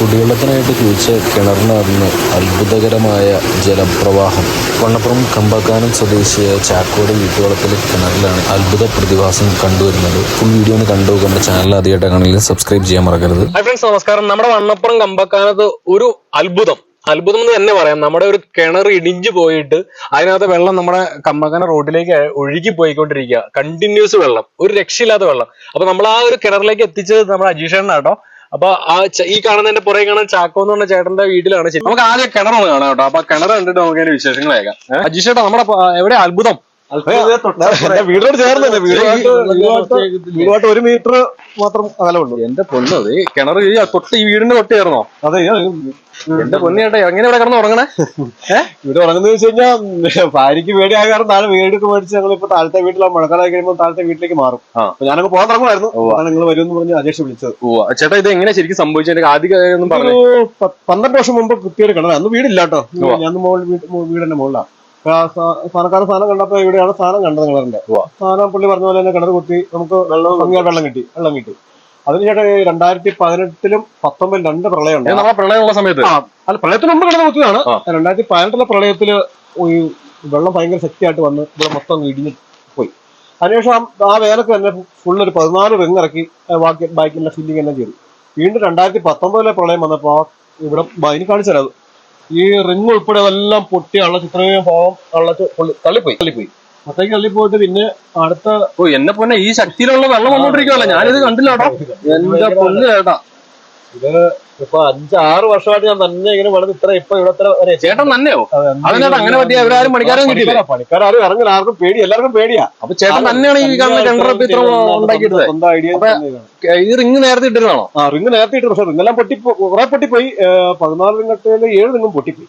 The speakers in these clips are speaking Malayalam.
കുടിവെള്ളത്തിനായിട്ട് കുഴിച്ച കിണറിന് അത്ഭുതകരമായ ജലപ്രവാഹം. വണ്ണപ്പുറം കമ്പക്കാനം സ്വദേശിയായ ചാക്കോട് വീട്ടുവളപ്പിലെ കിണറിലാണ് അത്ഭുത പ്രതിഭാസം കണ്ടുവരുന്നത്. ഫുൾ വീഡിയോ കണ്ടു നമ്മുടെ ചാനൽ ആദ്യമായിട്ട് കാണണമെങ്കിൽ സബ്സ്ക്രൈബ് ചെയ്യാൻ മറക്കരുത്. ഹായ് ഫ്രണ്ട്സ് നമസ്കാരം. നമ്മുടെ വണ്ണപ്പുറം കമ്പക്കാനത്ത് ഒരു അത്ഭുതം. അത്ഭുതം എന്ന് തന്നെ പറയാം. നമ്മുടെ ഒരു കിണർ ഇടിഞ്ഞു പോയിട്ട് അതിനകത്ത് വെള്ളം നമ്മുടെ കമ്പക്കാന റോഡിലേക്ക് ഒഴുകി പോയിക്കൊണ്ടിരിക്കുക. കണ്ടിന്യൂസ് വെള്ളം. ഒരു രക്ഷയില്ലാത്ത വെള്ളം. അപ്പൊ നമ്മൾ ആ ഒരു കിണറിലേക്ക് എത്തിച്ചത് നമ്മുടെ അജീഷേണ്ണ കേട്ടോ. അപ്പൊ ആ ഈ കാണുന്നതിന്റെ പുറകെ കാണാൻ ചാക്കോ എന്ന് പറഞ്ഞ ചേട്ടന്റെ വീട്ടിലാണ്. നമുക്ക് ആദ്യം കിണറൊന്ന് കാണാം കേട്ടോ. അപ്പൊ കിണർ കണ്ടിട്ട് നമുക്ക് അതിന്റെ വിശേഷങ്ങൾ കേൾക്കാം. അജീഷേട്ടാ നമ്മുടെ എവിടെ? അത്ഭുതം. വീടിനോട് ചേർന്നല്ലേ? വീടുമായിട്ട് ഒരു മീറ്റർ മാത്രം അകലമുള്ളൂ എന്റെ പൊന്ന് ഈ കിണർ ഈ തൊട്ട് ഈ വീടിന്റെ തൊട്ട് ചേർന്നോ അതെ എന്റെ പൊന്നിയേട്ടാ എങ്ങനെ ഇവിടെ കിടന്ന് ഉറങ്ങണേ? ഇവിടെ ഉറങ്ങുന്ന വെച്ച് കഴിഞ്ഞാൽ ഭാര്യയ്ക്ക് പേടിയായ കാരണം താഴെ വീടൊക്കെ മേടിച്ച് ഞങ്ങൾ ഇപ്പൊ താഴത്തെ വീട്ടിലാ മഴക്കാലമായി കഴിയുമ്പോൾ താഴത്തെ വീട്ടിലേക്ക് മാറും. അപ്പൊ ഞാനങ്ങ് പോകാൻ തുടങ്ങുമായിരുന്നു. നിങ്ങൾ വരുമെന്ന് പറഞ്ഞ് അജേഷ് വിളിച്ചത്. ഓ ചേട്ടാ ഇത് എങ്ങനെ ശരിക്കും സംഭവിച്ചത്? ആദ്യം പറഞ്ഞു. പന്ത്രണ്ട് വർഷം മുമ്പ് കിട്ടിയൊരു കിണർ അന്ന് വീടില്ല കേട്ടോ ഞാൻ മുകളിൽ വീട് വീടിന്റെ മുകളിലാണ് സാധനക്കാരൻ സാധനം കണ്ടപ്പോ ഇവിടെയാണ് സാധനം കണ്ടത് കിണറിന്റെ. സാധനം പുള്ളി പറഞ്ഞ പോലെ തന്നെ കിണർ കുത്തി നമുക്ക് വെള്ളം വെള്ളം കിട്ടി വെള്ളം കിട്ടി. അതിനുശേഷം രണ്ടായിരത്തി പതിനെട്ടിലും പത്തൊമ്പതിലും രണ്ട് പ്രളയം ഉണ്ട് നമ്മളെ പ്രളയമുള്ള സമയത്ത്. അല്ല പ്രളയത്തിന് മുമ്പ് കിടന്ന് കുത്തിയതാണ്. രണ്ടായിരത്തി പതിനെട്ടിലെ പ്രളയത്തിൽ ഈ വെള്ളം ഭയങ്കര ശക്തിയായിട്ട് വന്ന് ഇവിടെ മൊത്തം ഇടിഞ്ഞു പോയി. അതിനുശേഷം ആ- വേലക്ക് തന്നെ ഫുൾ ഒരു പതിനാല് വെങ്ങിറക്കി ബാക്കി ബാക്കിയുള്ള ഫില്ലിംഗ് എല്ലാം ചെയ്തു. വീണ്ടും രണ്ടായിരത്തി പത്തൊമ്പതിലെ പ്രളയം വന്നപ്പോ ഇവിടെ അതിന് ഇനി കാണിച്ചു തരാം. ഈ റിങ് ഉൾപ്പെടെ അതെല്ലാം പൊട്ടി അള്ളച്ച് ഇത്രയും ഭാവം അള്ളച്ച് തള്ളിപ്പോയി. തള്ളിപ്പോയി. അത്തേക്ക് തള്ളിപ്പോയിട്ട് പിന്നെ അടുത്ത ഓ എന്നെ പൊന്നെ ഈ ശക്തിയിലുള്ള വെള്ളം വന്നോണ്ടിരിക്കുവല്ല? ഞാനിത് കണ്ടില്ല എന്റെ പൊന്ന് ചേട്ടാ ഇപ്പൊ അഞ്ചാറ് വർഷമായിട്ട് ഞാൻ തന്നെ ഇങ്ങനെ വെള്ളം ഇത്ര ഇപ്പൊ ഇവിടെ ഇത്ര വരെ എത്തി. ചേട്ടൻ തന്നെയോ? അതിനകത്ത് അങ്ങനെ പറ്റിയ അവരാരും പണിക്കാരും കിട്ടിയില്ലേ? പണിക്കാരാ- പണിക്കാരും ഇറങ്ങില്ല ആർക്കും പേടി എല്ലാവർക്കും പേടിയാ. അപ്പൊ ചേട്ടൻ തന്നെയാണ് ഈ കാണുന്ന കിണറപ്പ് ഇത്ര ഉണ്ടാക്കിയിട്ടത്. സ്വന്തം ഐഡിയ അപ്പൊ ഈ റിങ് നേരത്തെ ഇട്ടിരുന്നാണോ ആ റിങ് നേരത്തെ ഇട്ടു പക്ഷെ റിങ്ങെല്ലാം പൊട്ടി കുറെ പൊട്ടിപ്പോയി. ഏ, പതിനാല് റിങ്ങട്ടേൽ ഏഴ് റിങ്ങും പൊട്ടിപ്പോയി.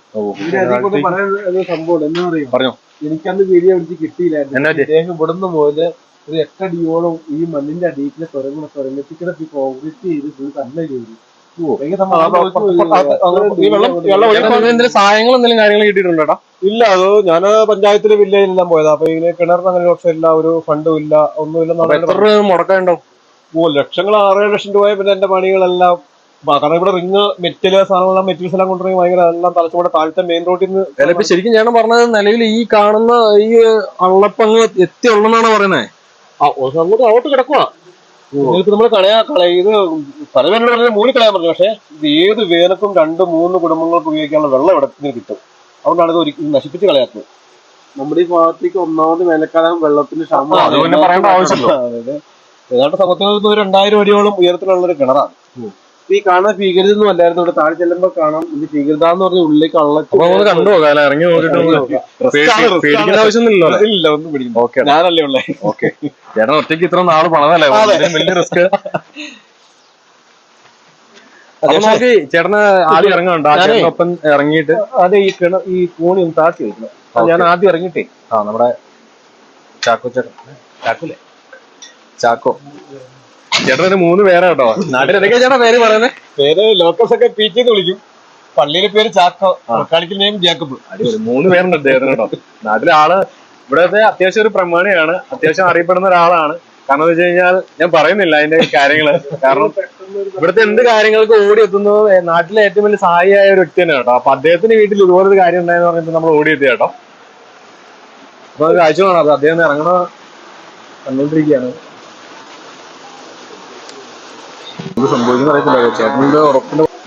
സംഭവം എന്താ അറിയാം പറഞ്ഞോ. എനിക്കന്ന് വീഡിയോ പിടിച്ച് കിട്ടിയില്ലായിരുന്നു. പറ്റി? ഇദ്ദേഹം ഇവിടുന്ന് പോയത് ഒരു എട്ടടിയോളം ഈ മണ്ണിന്റെ അടിയിലെ തുറങ്ങുന്ന തുറങ്ങത്തിക്കിടെ കോൺക്രീറ്റ് ചെയ്ത് ഫുൾ തന്നെ ചെയ്തു. സഹായങ്ങൾ എന്തെങ്കിലും കാര്യങ്ങൾ കിട്ടിയിട്ടുണ്ടോ ഇല്ല അത് ഞാൻ പഞ്ചായത്തിലെ വില്ലേജിലെല്ലാം പോയതാ. അപ്പൊ ഇങ്ങനെ കിണറിന് അങ്ങനെ ഒരു ഓപ്ഷൻ ഇല്ല ഒരു ഫണ്ടും ഇല്ല ഒന്നും ഒന്നുമില്ല എത്ര രൂപ മുടക്കമുണ്ടോ ഓ ലക്ഷങ്ങൾ ആറേഴ് ലക്ഷം രൂപ പിന്നെ എന്റെ പണികളെല്ലാം. കാരണം ഇവിടെ റിങ് മെറ്റൽ സാധനങ്ങളെല്ലാം മെറ്റീരിയൽസ് എല്ലാം കൊണ്ടുവരുന്ന ഭയങ്കര എല്ലാം തലച്ചോടെ താഴത്തെ മെയിൻ റോഡിൽ നിന്ന് ശരിക്കും ഞാൻ പറഞ്ഞത് നിലവിൽ ഈ കാണുന്ന ഈ അള്ളപ്പങ്ങ് എത്തിയുള്ളതാണ് പറയുന്നത് അങ്ങോട്ട് അങ്ങോട്ട് കിടക്കുവാ. നിങ്ങൾക്ക് നമ്മൾ കളയാ കളയ ഇത് പല വേനലും പറഞ്ഞ മൂടി കളയാൻ പറഞ്ഞു പക്ഷേ ഇത് ഏത് വേനക്കും രണ്ട് മൂന്ന് കുടുംബങ്ങൾക്ക് ഉപയോഗിക്കാനുള്ള വെള്ളം ഇവിടെ നിന്ന് കിട്ടും. അതുകൊണ്ടാണ് ഇത് ഒരിക്കലും നശിപ്പിച്ച് കളയാത്തത്. നമ്മുടെ ഈ ഭാഗത്തേക്ക് ഒന്നാമത് വേനൽക്കാലം വെള്ളത്തിന് ക്ഷാമം ഏതാണ്ട് സമയത്ത് ഒരു രണ്ടായിരം അടിയോളം ഉയരത്തിലുള്ള ഒരു കിണറാണ് ഈ കാണാൻ ഭീകരതൊന്നും അല്ലായിരുന്നു. ഇവിടെ താഴെ ചെല്ലുമ്പോ കാണാം. ഇത് ഭീകരത എന്ന് പറഞ്ഞ ഉള്ളിലേക്ക് നമുക്ക് കണ്ടു നോക്കാം ഇറങ്ങി നോക്കിട്ട് ഇല്ല ഒന്നും ഓക്കെ. ഞാനല്ലേ ഉള്ളേ. ഓക്കെ. ചേട്ടൻ ഒറ്റയ്ക്ക് ഇത്ര നാൾ പണതല്ലേ. വലിയ റിസ്ക്. ചേട്ടന് ആദ്യം ഇറങ്ങണ്ട ചേട്ടനൊപ്പം ഇറങ്ങിയിട്ട്? അതെ ഈ കിണ ഈ കോണി ഒന്ന് താഴ്ത്തി വെക്കണം. ഞാൻ ആദ്യം ഇറങ്ങിട്ടേ ആ നമ്മുടെ ചാക്കോ ചേട്ടൻ. ചാക്കോല്ലേ ചാക്കോ. ചേട്ടൻ ഒരു മൂന്ന് പേരാ കേട്ടോ. നാട്ടിൽ എന്തൊക്കെയാ ചേട്ടാ പേര് പറയുന്നത് പേര് ലോക്കസ് ഒക്കെ പി ടി വിളിക്കും. പള്ളിയിലെ പേര് ചാക്കോ. കളിക്കുന്ന നെയിം ജാക്കബ്. മൂന്ന് പേരുണ്ട് അദ്ദേഹത്തിന് കേട്ടോ. നാട്ടിലെ ആൾ ഇവിടത്തെ അത്യാവശ്യം ഒരു പ്രമാണിയാണ്. അത്യാവശ്യം അറിയപ്പെടുന്ന ഒരാളാണ്. കാരണം എന്ന് വെച്ച് കഴിഞ്ഞാൽ ഞാൻ പറയുന്നില്ല അതിന്റെ കാര്യങ്ങൾ. കാരണം ഇവിടുത്തെ എന്ത് കാര്യങ്ങൾക്ക് ഓടി എത്തുന്നത് നാട്ടിലെ ഏറ്റവും വലിയ സഹായിയായ ഒരു വ്യക്തി തന്നെ കേട്ടോ. അപ്പൊ അദ്ദേഹത്തിന്റെ വീട്ടിൽ ഇതുപോലെ ഒരു കാര്യം ഉണ്ടായെന്ന് പറഞ്ഞിട്ട് നമ്മൾ ഓടി എത്തി കേട്ടോ. അപ്പൊ അത് കാഴ്ച കാണാം. അത് അദ്ദേഹം ഇറങ്ങണ കണ്ടോണ്ടിരിക്കുകയാണ്. എന്ത് സംഭവിക്കുന്ന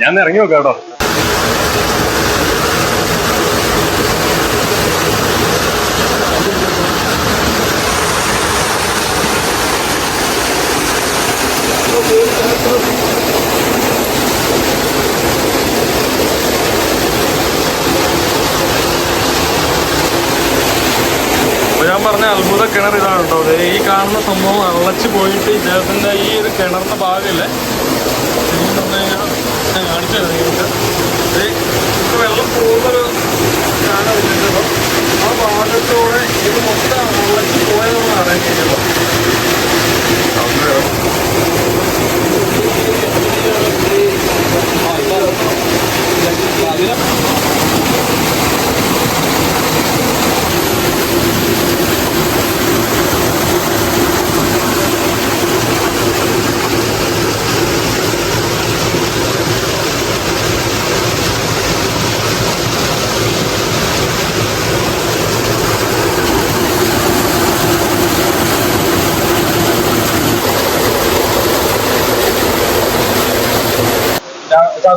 ഞാൻ ഇറങ്ങി നോക്കാം കേട്ടോ. പറഞ്ഞ അത്ഭുത കിണർ ഇതാണ് കേട്ടോ. ഈ കാണുന്ന സംഭവം അളച്ച് പോയിട്ട് ഇദ്ദേഹത്തിന്റെ ഈ ഒരു കിണറിന്റെ ഭാഗമില്ലേ? ഞാൻ കാണിച്ചു തരാം നിങ്ങൾക്ക്. ഇപ്പൊ വെള്ളം പോകുന്നൊരു ആ ഭാഗത്തോടെ ഇത് മൊത്തം അളച്ച് പോയതെന്നാണ് അറിയാൻ കേട്ടോ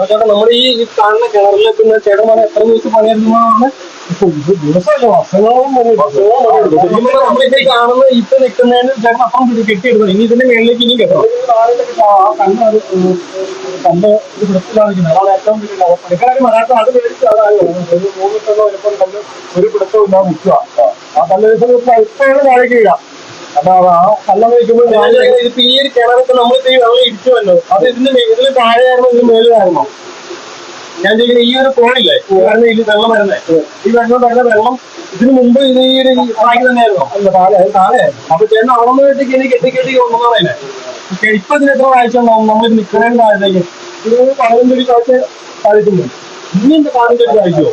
ചേട്ടാ നമ്മുടെ ഈ കാണുന്ന കിണറിലെ പിന്നെ ചേട്ടന്മാരെ എത്ര ദിവസം പണിയെടുക്കുന്നതാണ് കാണുന്ന ഇപ്പൊ നിൽക്കുന്നതിന് ചേട്ടൻ അപ്പം കെട്ടിയെടുക്കണം ഇനി ഇതിന്റെ മേളിലേക്ക് ഇനി കെട്ടണം കണ്ണ് ഇത് പിടുത്തില്ലാതിരിക്കുന്നത് അതാണ് ഏറ്റവും വലിയ പണിക്കാരും മറാത്ത അത് മേടിച്ച് ഒരു മൂന്ന് ടെണ്ണോ ഒരു പിടുത്തം ഇല്ലാതെ നിൽക്കുക. ആ തലേ ദിവസം ഇപ്പോഴാണ് താഴേക്ക് വീഴാം. അപ്പൊ ആ കല്ല് വയ്ക്കുമ്പോൾ ഈ ഒരു കിണറൊക്കെ നമ്മളിപ്പോ ഈ വെള്ളം ഇടിച്ചുവല്ലോ. അത് ഇതിന്റെ ഇതിന് താഴെയായിരുന്നോ ഇതിന് ഞാൻ ചോദിക്കുന്നത് ഈ ഒരു കോണില്ലേ? കാരണം ഇതിൽ വെള്ളം വരുന്നേ? ഈ വെള്ളം വരുന്ന വെള്ളം ഇതിനു മുമ്പ് ഇത് ഈ ഒരു റാങ്ക് തന്നെയായിരുന്നു? അല്ല താഴെ താഴെയായിരുന്നു അപ്പൊ ചേട്ടൻ അവിടെ നിന്ന് കെട്ടി കെട്ടി കെട്ടി കെട്ടി കൊണ്ടുവന്നതല്ലേ ഇപ്പൊ ഇതിന് എത്ര ആഴ്ച ഉണ്ടാവും? നമ്മൾ നിൽക്കണേന്റെ താഴത്തേക്ക്. ഇത് ഒരു കാഴ്ച താഴ്ത്തുന്നു ഇനി എന്റെ പതിനഞ്ചടി ആഴ്ചയോ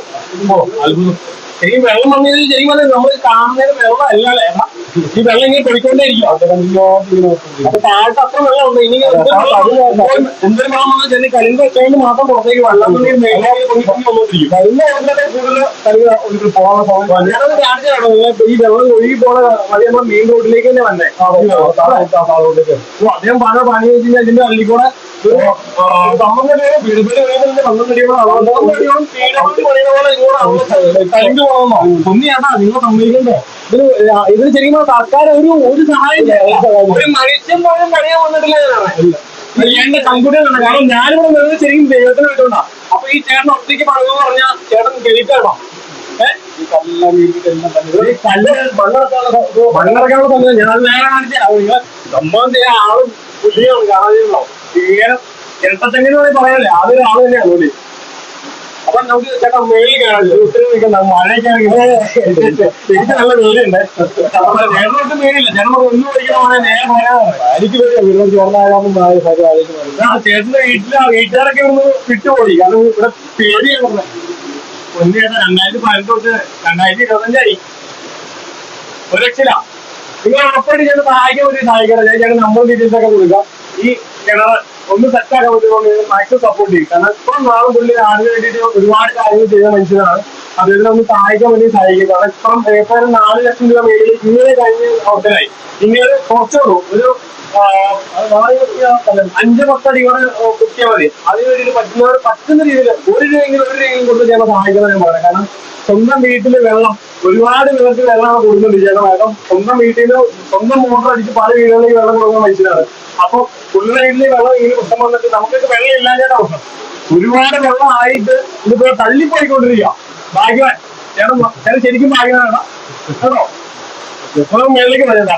ഓ അത്ഭുതം. ശരിക്കും വെള്ളം വന്നത് ശരിക്കും പറഞ്ഞാൽ നമ്മൾ കാണുന്നതിന് വെള്ളം അല്ല ഏട്ടാ? ഈ വെള്ളം ഇങ്ങനെ പൊടിക്കൊണ്ടേയിരിക്കും അപ്പൊ താഴത്ത് അത്ര വെള്ളം ഉണ്ട് ഇനി എന്തൊരു വെള്ളം വന്നാൽ ചെറിയ കരിമ്പ് വെച്ചുകൊണ്ട് മാത്രം പുറത്തേക്ക് വെള്ളം വന്ന് ഈ മേലേക്ക് പൊങ്ങി പൊങ്ങി വന്നോണ്ടിരിക്കും കരിമ്പ് കൂടുതൽ പോകാൻ സമയം കാണിച്ചാണോ ഈ വെള്ളം ഒഴുകി പോണ വഴി നമ്മൾ മെയിൻ റോഡിലേക്ക് തന്നെ വന്നേ അദ്ദേഹം പല പണി വെച്ച് കഴിഞ്ഞാൽ ഇതിന്റെ അള്ളിൽ ഒന്നിയാട്ടാ നിങ്ങൾ സമ്മതിക്കണ്ടേ ഇതിന് ആ- ഇതിന് ശരിക്കും സർക്കാർ ഒരു ഒരു സഹായം. ഒരു പോലും പണിയാൻ വന്നിട്ടില്ല. എന്റെ കാരണം ഞാനിവിടെ വരുന്നത് ശരിക്കും ദൈവത്തിന് വിട്ടോണ്ടാ അപ്പൊ ഈ ചേട്ടൻ ഒറ്റയ്ക്ക് പറഞ്ഞു പറഞ്ഞാൽ ചേട്ടൻ കേൾക്കണോ മണ്ണിറക്കാനുള്ള സമയം ഞാൻ നേരെ ആളും പുള്ളിയാണ് കാണാനോ ഇങ്ങനെ ഇരട്ടത്തെങ്ങനെ ആദ്യം ആൾ തന്നെയാണ് ജോലി അപ്പൊ നമുക്ക് ചേട്ടാ മേളിൽ ഒത്തിരി നിൽക്കണ്ട മഴയൊക്കെ നല്ല ചേട്ടനൊട്ടും പേടിയില്ല ചേട്ടൻ ഒന്നും പഠിക്കണ നേരെ എനിക്ക് ആ ചേട്ടന്റെ വീട്ടിലെ വീട്ടുകാരൊക്കെ ഒന്ന് വിട്ടുപോയി. കാരണം ഇവിടെ പേടിയാണ് ഒന്ന് ചേട്ടാ രണ്ടായിരത്തി പതിനെട്ട് തൊട്ട് രണ്ടായിരത്തി ഇരുപത്തഞ്ചായി ഒരു രക്ഷയില്ല നിങ്ങൾ ഉറപ്പായിട്ട് ചേട്ടൻ സഹായിക്കാൻ പറ്റി സഹായിക്കണം. ഞാൻ ചേട്ടൻ നമ്പർ ഡീറ്റെയിൽസ് ഒക്കെ കൊടുക്കാം. ഈ കിണർ ഒന്ന് സെറ്റാക്കാൻ പറ്റുന്ന മാക്സിമം സപ്പോർട്ട് ചെയ്യും. കാരണം ഇപ്പം നാളും പുള്ളി നാടിന് വേണ്ടിയിട്ട് ഒരുപാട് കാര്യങ്ങൾ ചെയ്ത മനുഷ്യനാണ് അദ്ദേഹത്തിന് ഒന്ന് സഹായിക്കാൻ വേണ്ടി സഹായിക്കും. കാരണം ഇപ്പം ഏതായാലും നാല് ലക്ഷം രൂപ മേളിൽ ഇങ്ങനെ കഴിഞ്ഞ് അവസരമായി ഇങ്ങനെ കുറച്ചുള്ളൂ ഒരു അഞ്ച് പത്തടി കൂടെ കുത്തിയാൽ മതി. അതിന് വേണ്ടിയിട്ട് പറ്റുന്നവർ പറ്റുന്ന രീതിയിൽ ഒരു രൂപയെങ്കിലും ഒരു രൂപയെങ്കിലും കൊണ്ട് ചേട്ടൻ സഹായിക്കണം ഞാൻ പറയാം കാരണം സ്വന്തം വീട്ടിൽ വെള്ളം ഒരുപാട് പേർക്ക് വെള്ളമാണ് കൊടുക്കുന്നുണ്ട് ചേട്ടൻ കാരണം സ്വന്തം വീട്ടിൽ സ്വന്തം മോട്ടർ അടിച്ച് പല വീടുകളിലേക്ക് വെള്ളം കൊടുക്കുന്ന മനുഷ്യരാണ്. അപ്പൊ പുള്ളിയുടെ വീട്ടിൽ വെള്ളം ഇങ്ങനെ പ്രശ്നം വന്നിട്ട് നമുക്കൊക്കെ വെള്ളം ഇല്ലാതെ അവസ്ഥ ഒരുപാട് വെള്ളം ആയിട്ട് ഇതിപ്പോ തള്ളിപ്പോയിക്കൊണ്ടിരിക്കുക ഭാഗ്യവാൻ. ചേട്ടൻ ചേട്ടൻ ശരിക്കും ഭാഗ്യവാനാണ്. കേട്ടോ? എപ്പോഴും മേളിലേക്ക് വരണ്ട.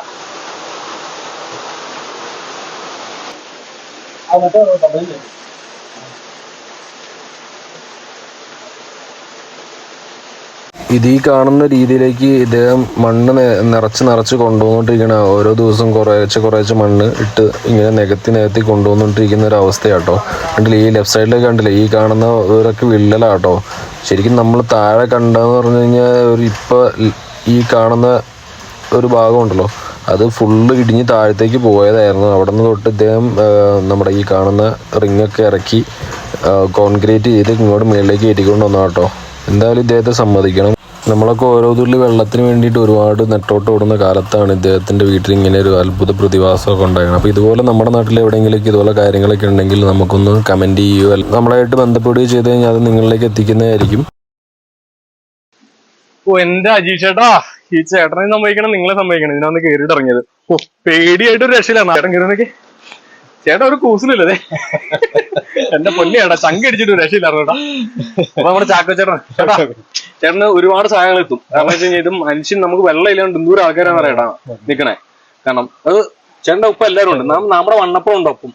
അതൊക്കെ ഇത് ഈ കാണുന്ന രീതിയിലേക്ക് ഇദ്ദേഹം മണ്ണ് നിറച്ച് നിറച്ച് കൊണ്ടുവന്നുകൊണ്ടിരിക്കണ. ഓരോ ദിവസം കുറേശ്ശെ കുറേശ്ശെ മണ്ണ് ഇട്ട് ഇങ്ങനെ നികത്തി നികത്തി കൊണ്ടുവന്നുകൊണ്ടിരിക്കുന്ന ഒരു അവസ്ഥയാട്ടോ. കണ്ടില്ല ഈ ലെഫ്റ്റ് സൈഡിലേക്ക് കണ്ടില്ല ഈ കാണുന്ന ഇവരൊക്കെ വിള്ളലാട്ടോ. ശരിക്കും നമ്മൾ താഴെ കണ്ടതെന്ന് പറഞ്ഞു കഴിഞ്ഞാൽ ഒരു ഇപ്പോൾ ഈ കാണുന്ന ഒരു ഭാഗമുണ്ടല്ലോ അത് ഫുള്ള് ഇടിഞ്ഞ് താഴത്തേക്ക് പോയതായിരുന്നു. അവിടെ നിന്ന് തൊട്ട് ഇദ്ദേഹം നമ്മുടെ ഈ കാണുന്ന റിങ്ങൊക്കെ ഇറക്കി കോൺക്രീറ്റ് ചെയ്ത് ഇങ്ങോട്ട് മുകളിലേക്ക് കയറ്റിക്കൊണ്ട് വന്നു കേട്ടോ എന്തായാലും ഇദ്ദേഹത്തെ സമ്മതിക്കണം. നമ്മളൊക്കെ ഓരോ തുള്ളി വെള്ളത്തിന് വേണ്ടിയിട്ട് ഒരുപാട് നെട്ടോട്ട് ഓടുന്ന കാലത്താണ് ഇദ്ദേഹത്തിന്റെ വീട്ടിൽ ഇങ്ങനെ ഒരു അത്ഭുത പ്രതിഭാസമൊക്കെ ഉണ്ടായിരുന്നു അപ്പോൾ ഇതുപോലെ നമ്മുടെ നാട്ടിൽ എവിടെയെങ്കിലും ഇതുപോലെ കാര്യങ്ങളൊക്കെ ഉണ്ടെങ്കിൽ നമുക്കൊന്ന് കമന്റ് ചെയ്യുകയോ അല്ല- നമ്മളായിട്ട് ബന്ധപ്പെടുകയോ ചെയ്ത് കഴിഞ്ഞാൽ അത് നിങ്ങളിലേക്ക് എത്തിക്കുന്നതായിരിക്കും. ഓ എന്റെ അജീഷ് ചേട്ടാ ഈ ചേട്ടനെ സമ്മതിക്കണം നിങ്ങളെ സമ്മതിക്കണം. ഇതിനൊന്ന് കേറിയിട്ട് ഇറങ്ങിയത് ഓ പേടിയായിട്ട് ഒരു രക്ഷയിലാണ് ചേട്ടൻ കയറി ചേട്ടാ ഒരു കൂസലില്ലേ? എന്റെ പൊന്നിയാടാ ചങ്കടിച്ചിട്ട് ചങ്ക് അടിച്ചിട്ട് ഒരു രക്ഷയില്ലായിരുന്നു ചേട്ടാ അപ്പൊ നമ്മുടെ ചാക്കോ ചേട്ടൻ ചേട്ടാ ചേട്ടന് ഒരുപാട് സഹായങ്ങൾ എത്തും കാരണം വെച്ച് കഴിഞ്ഞാൽ ഇത് മനുഷ്യൻ നമുക്ക് വെള്ളം ഇല്ലാണ്ട് എന്തോരം ആൾക്കാരാണ് പറയട്ടാ നിക്കണേ. കാരണം അത് ചേട്ടന്റെ ഒപ്പം എല്ലാരും ഉണ്ട്. നമ്മുടെ വണ്ണപ്പം ഉണ്ട് ഒപ്പം.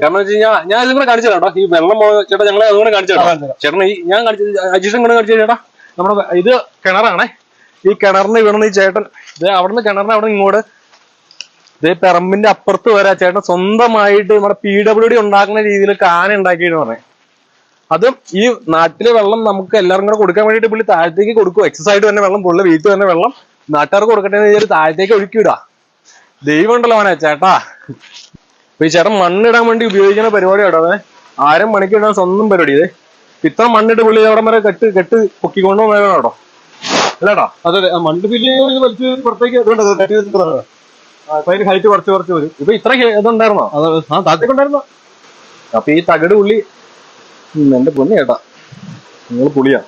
കാരണം വെച്ച് കഴിഞ്ഞാൽ ഞാൻ ഇതും കൂടെ കാണിച്ചു തരാം കേട്ടോ. ഈ വെള്ളം ചേട്ടാ ഞങ്ങളെ അതുകൊണ്ട് കാണിച്ചു തരാം. ചേട്ടൻ ഈ ഞാൻ കാണിച്ചു അജീഷൻ കൂടെ കാണിച്ചു ചേട്ടാ. നമ്മുടെ ഇത് കിണറാണേ. ഈ കിണറിന് വീണെന്ന് ഈ ചേട്ടൻ. ഇത് അവിടുന്ന് കിണറിന് അവിടെ ഇങ്ങോട്ട് ഇത് പെറമ്പിന്റെ അപ്പുറത്ത് വരെ ചേട്ടൻ സ്വന്തമായിട്ട് നമ്മുടെ പി ഡബ്ല്യു ഡി ഉണ്ടാക്കുന്ന രീതിയിൽ കാന ഉണ്ടാക്കിയെന്ന് പറഞ്ഞേ. അതും ഈ നാട്ടിലെ വെള്ളം നമുക്ക് എല്ലാവർക്കും കൂടെ കൊടുക്കാൻ വേണ്ടിയിട്ട് പുള്ളി താഴത്തേക്ക് കൊടുക്കും. എക്സസ് ആയിട്ട് തന്നെ വെള്ളം പുള്ളി വീട്ടിൽ തന്നെ വെള്ളം നാട്ടുകാർക്ക് കൊടുക്കട്ടെ എന്ന് വിചാരിച്ച് താഴത്തേക്ക് ഒഴുക്കി വിടാ. ദൈവം ഉണ്ടല്ലോ അവനെ ചേട്ടാ. ഈ ചേട്ടൻ മണ്ണിടാൻ വേണ്ടി ഉപയോഗിക്കുന്ന പരിപാടി കേട്ടോ അതെ. ആരും മണിക്ക് ഇടാൻ സ്വന്തം പരിപാടി ഇത്. ഇത്ര മണ്ണിട്ട് പുള്ളി അവിടെ വരെ കെട്ട് കെട്ട് പൊക്കിക്കൊണ്ടു കേട്ടോ. അല്ലേടാ അതെ മണ്ണ് ഫില്ല് വലിച്ചു പുറത്തേക്ക് വെച്ചിട്ടുള്ളതാണ് അപ്പൊ അതിന് ഹൈറ്റ് കുറച്ച് കുറച്ച് വരും. ഇപ്പൊ ഇത്ര ഇതുണ്ടായിരുന്നോ? അത് ആ താഴത്തേക്കുണ്ടായിരുന്ന? അപ്പൊ ഈ തകട് പുള്ളി ഉം, എന്റെ പൊന്നു കേട്ടാ നിങ്ങൾ പുളിയാ.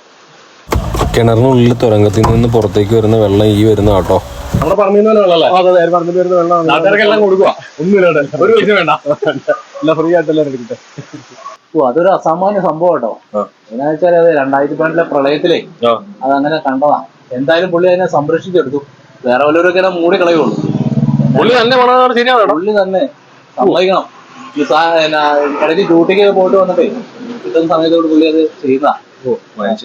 കിണറിനുള്ളിൽ തുരങ്കത്തിൽ നിന്ന് പുറത്തേക്ക് വരുന്ന വെള്ളം ഈ വരുന്ന കേട്ടോ. പറഞ്ഞു വരുന്ന നാട്ടുകാർക്കെല്ലാം കൊടുക്കുക ഒന്നുമില്ല ഒരു പൈസ വേണ്ട. എല്ലാം ഫ്രീ ആയിട്ടല്ലേ എടുക്കട്ടെ ഓ അതൊരു അസാമാന്യ സംഭവം കേട്ടോ. എന്നാ വെച്ചാൽ അത് രണ്ടായിരത്തി പതിനെട്ടിലെ പ്രളയത്തിലേ. അതങ്ങനെ കണ്ടതാ. എന്തായാലും പുള്ളി അതിനെ സംരക്ഷിച്ചെടുത്തു. വേറെ വല്ലവരൊക്കെ മൂടി കളയുള്ളൂ പുള്ളി തന്നെ പണം ശരിയാണ് പുള്ളി തന്നെ. സമ്മതിക്കണം. ഇടയ്ക്ക് ഡ്യൂട്ടിക്ക് പോയിട്ട് വന്നിട്ടേ കിട്ടുന്ന സമയത്തോട് പുള്ളി അത് ചെയ്യുന്ന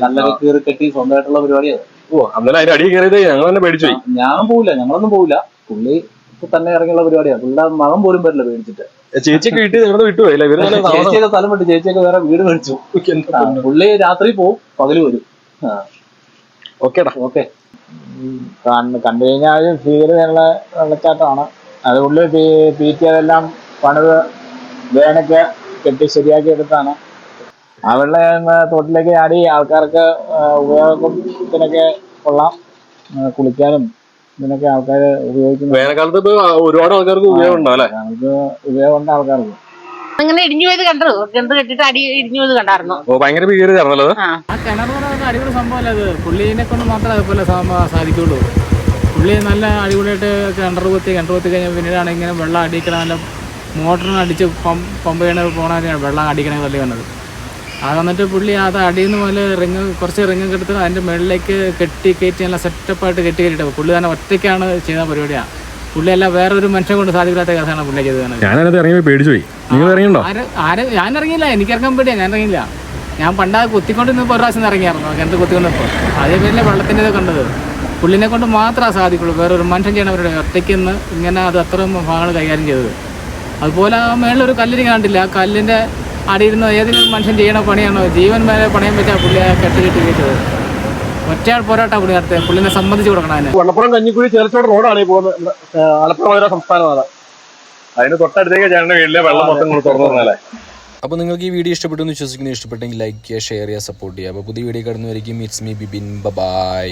നല്ല കീറി കെട്ടി സ്വന്തമായിട്ടുള്ള പരിപാടിയാണ് ഓ അന്നേരം അതിന്റെ അടിയിൽ കയറിയത് ഞങ്ങൾ തന്നെ പേടിച്ചു ഞാൻ പോവില്ല. ഞങ്ങളൊന്നും പോവില്ല. പുള്ളി തന്നെ ഇറങ്ങിയുള്ള പരിപാടിയാണ് പുള്ളിയുടെ മകൻ പോലും വരില്ല പേടിച്ചിട്ട്. ചേച്ചിയൊക്കെ വീട്ടിൽ ഞങ്ങൾ വിട്ടുപോയില്ല ഇവർ തന്നെ ചേച്ചിയൊക്കെ സ്ഥലം വിട്ടു ചേച്ചിയൊക്കെ വേറെ വീട് മേടിച്ചു. പുള്ളി രാത്രി പോവും. പകൽ വരും. ഓക്കേടാ. ഓക്കെ. കണ്ടു കഴിഞ്ഞാൽ കഴിഞ്ഞാൽ ഭീകരതയുള്ള വെള്ളച്ചാട്ടമാണ്. അത് ഉള്ളിൽ തീ അതെല്ലാം പണിത് വേനൊക്കെ കെട്ടി ശരിയാക്കി എടുത്താണ്. ആ വെള്ളം തോട്ടിലേക്ക് ചാടി ആൾക്കാർക്ക് ഉപയോഗത്തിനൊക്കെ കൊള്ളാം. കുളിക്കാനും ഇതിനൊക്കെ ആൾക്കാർ ഉപയോഗിക്കുന്നു. വേനൽക്കാലത്ത് ഒരുപാട് ആൾക്കാർക്ക് ഉപയോഗം ഉണ്ടാവും ഉപയോഗമുണ്ട് ആൾക്കാർക്ക്. അങ്ങനെ ഇടിഞ്ഞു പോയത് കണ്ടത് കിണർ കെട്ടിട്ട് അടി ഇടിഞ്ഞു പോയത് കണ്ടായിരുന്നു. ഓ ഭയങ്കര ഭീകര അത് ആ. കിണർ എന്ന് പറയുന്നത് അടിപൊളി സംഭവമല്ല അത്? പുള്ളീനെ കൊണ്ട് മാത്രമേ അതുപോലെ സാധിക്കുള്ളൂ. പുള്ളി നല്ല അടിപൊളിയായിട്ട് കിണർ കുത്തി കിണർ കുത്തി കഴിഞ്ഞാൽ പിന്നീടാണ് ഇങ്ങനെ വെള്ളം അടിക്കണ നല്ല മോട്ടറിന് അടിച്ച് പമ്പ് പമ്പ് ചെയ്യണ പോണ വെള്ളം അടിക്കണ തള്ളി വന്നത് അത് വന്നിട്ട് പുള്ളി അത് അടിയെന്ന് പോലെ റിങ് കുറച്ച് റിങ്ങൊക്കെ എടുത്ത് അതിന്റെ മുകളിലേക്ക് കെട്ടി കയറ്റി നല്ല സെറ്റപ്പായിട്ട് കെട്ടി കയറ്റിട്ട് പുള്ളി തന്നെ ഒറ്റയ്ക്കാണ് ചെയ്യുന്ന പരിപാടിയാണ് പുള്ളി വേറൊരു മനുഷ്യൻ കൊണ്ട് സാധിക്കാത്ത കേസാണ് പുള്ളി ചെയ്തത് ഞാനത് ഇറങ്ങി പേടിച്ചു പോയി നിങ്ങൾ ഇറങ്ങിയോ ആര് ആര്? ഞാൻ ഇറങ്ങിയില്ല എനിക്ക് ഇറങ്ങാൻ പേടിയാ. ഞാൻ ഇറങ്ങിയില്ല ഞാൻ പണ്ടാ കുത്തിക്കൊണ്ട് നിന്നപ്പോൾ ഒരു പ്രാവശ്യം ഇറങ്ങിയായിരുന്നു. കിണറ്റ് കുത്തിക്കൊണ്ടപ്പോൾ അതേ പേരിലെ വെള്ളത്തിന്റെ കണ്ടത്. പുള്ളിനെ കൊണ്ട് മാത്രമേ സാധിക്കുള്ളൂ. വേറെ ഒരു മനുഷ്യൻ ചെയ്യണവരുടെ ഒറ്റയ്ക്ക് നിന്ന് ഇങ്ങനെ അത് അത്രയും ഭാഗങ്ങൾ കൈകാര്യം ചെയ്തത്. അതുപോലെ ആ മേളിലൊരു കല്ലിന് കണ്ടില്ല. ആ കല്ലിന്റെ അടിയിരുന്ന ഏതെങ്കിലും മനുഷ്യൻ ചെയ്യണ പണിയാണോ? ജീവൻ മേലെ പണയം വെച്ചാൽ പുള്ളിയെ കെട്ടി കെട്ട് കയറ്റത് ഒറ്റയാൾ പോരാട്ടാ പുള്ളി നടത്തിയത് പുള്ളിനെ സമ്മതിച്ചു കൊടുക്കണം അതിന്. വണ്ണപ്പുറം കഞ്ഞിക്കുഴി ചേർച്ചോട് റോഡാണ് ഈ പോകുന്നത്. ആലപ്പുഴ സംസ്ഥാനമാണ് അതിന് തൊട്ടടുത്തേക്ക് ചേട്ടന്റെ വീട്ടിലെ വെള്ളം മൊത്തം കൂടി തുറന്നു പറഞ്ഞാലേ അപ്പോൾ നിങ്ങൾക്ക് ഈ വീഡിയോ ഇഷ്ടപ്പെട്ടു എന്ന് വിശ്വസിക്കുന്നു. ഇഷ്ടപ്പെട്ടെങ്കിൽ ലൈക്ക് ചെയ്യുക ഷെയർ ചെയ്യുക സപ്പോർട്ട് ചെയ്യുക. അപ്പോൾ പുതിയ വീഡിയോ കടന്നു വരയ്ക്കും ഇറ്റ്സ് മീ ബിബിൻ ബൈ